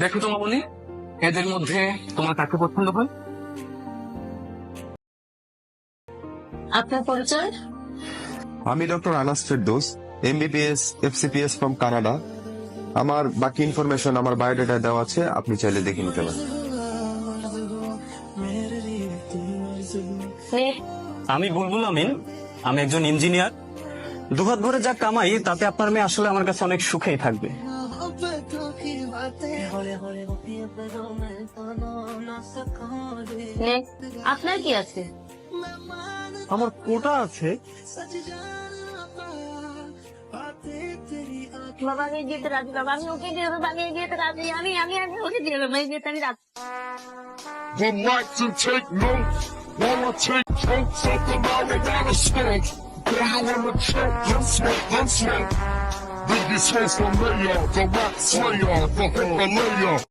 দেখো তো মামনি এদের মধ্যে তোমার কাকে পছন্দ হয়? আপনার পরিচয়? আমি doctor Anas Ferdous MBBS FCPS from Canada আমার বাকি ইনফরমেশন আমার বায়োডাটা দেওয়া আছে আপনি চাইলে দেখে নিতে পারেন। আমি বুলবুল আমিন আমি একজন ইঞ্জিনিয়ার দুহাত ভরে যা কামাই তাতে আপনার মেয়ে আসলে আমার কাছে অনেক সুখেই থাকবে। আপনার কি আছে আমার কোটা আছে বাবা আমি ওকে রাজি বাবা আমি ওকে যেতে রাজি আমি আমি আমি ওকে যেতে রাজি Biggie Smalls from Layer, the Rock Slayer, the Hipalayer.